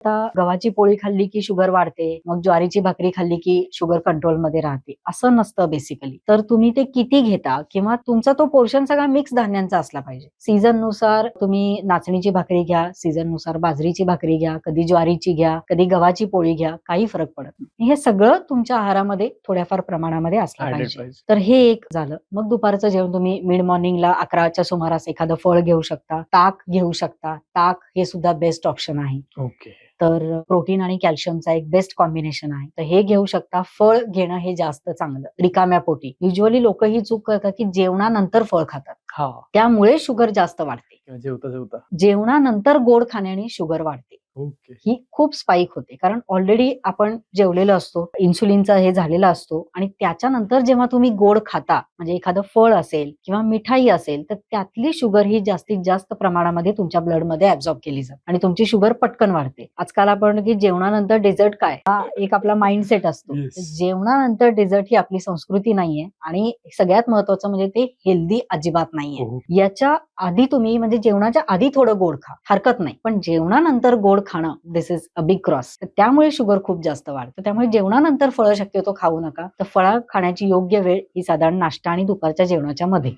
आता गव्हाची पोळी खाल्ली की शुगर वाढते मग ज्वारीची भाकरी खाल्ली की शुगर कंट्रोलमध्ये राहते. असं नसतं बेसिकली तर तुम्ही ते किती घेता किंवा तुमचा तो पोर्शन सगळा मिक्स धान्यांचा असला पाहिजे. सीझननुसार तुम्ही नाचणीची भाकरी घ्या सीझननुसार बाजरीची भाकरी घ्या कधी ज्वारीची घ्या कधी गव्हाची पोळी घ्या काही फरक पडत नाही. हे सगळं तुमच्या आहारामध्ये थोड्याफार प्रमाणामध्ये असलं पाहिजे. तर हे एक झालं. मग दुपारचं जेवण तुम्ही मिड मॉर्निंगला अकराच्या सुमारास एखादं फळ घेऊ शकता ताक घेऊ शकता. ताक हे सुद्धा बेस्ट ऑप्शन आहे. ओके तर प्रोटीन आणि कॅल्शियमचा एक बेस्ट कॉम्बिनेशन आहे. तर हे घेऊ शकता. फळ घेणं हे जास्त चांगलं. रिकाम्या पोटी. युजली लोक ही चूक करतात की जेवणानंतर फळ खातात. हा. त्यामुळे शुगर जास्त वाढते. जेवता जेवता. जेवणानंतर गोड खाण्याने शुगर वाढते. ही खूप स्पाईक होते. कारण ऑलरेडी आपण जेवलेलो असतो इन्सुलिनचा हे झालेला असतो आणि त्याच्यानंतर जेव्हा तुम्ही गोड खाता म्हणजे एखादं फळ असेल किंवा मिठाई असेल तर त्यातली शुगर ही जास्तीत जास्त प्रमाणामध्ये तुमच्या ब्लडमध्ये ऍब्झॉर्ब केली जाते आणि तुमची शुगर पटकन वाढते. आजकाल आपण की जेवणानंतर डेझर्ट काय? हा एक आपला माइंडसेट असतो. Yes. जेवणानंतर डेझर्ट ही आपली संस्कृती नाहीये आणि सगळ्यात महत्वाचं म्हणजे ते हेल्दी अजिबात नाहीये. हो. याच्या आधी तुम्ही म्हणजे जेवणाच्या आधी थोडं गोड खा हरकत नाही. पण जेवणानंतर गोड खाणं this is a big cross त्यामुळे शुगर खूप जास्त वाढतं. त्यामुळे जेवणानंतर फळं शक्यतो खाऊ नका. तर फळं खाण्याची योग्य वेळ ही साधारण नाश्ता आणि दुपारच्या जेवणाच्या मध्ये.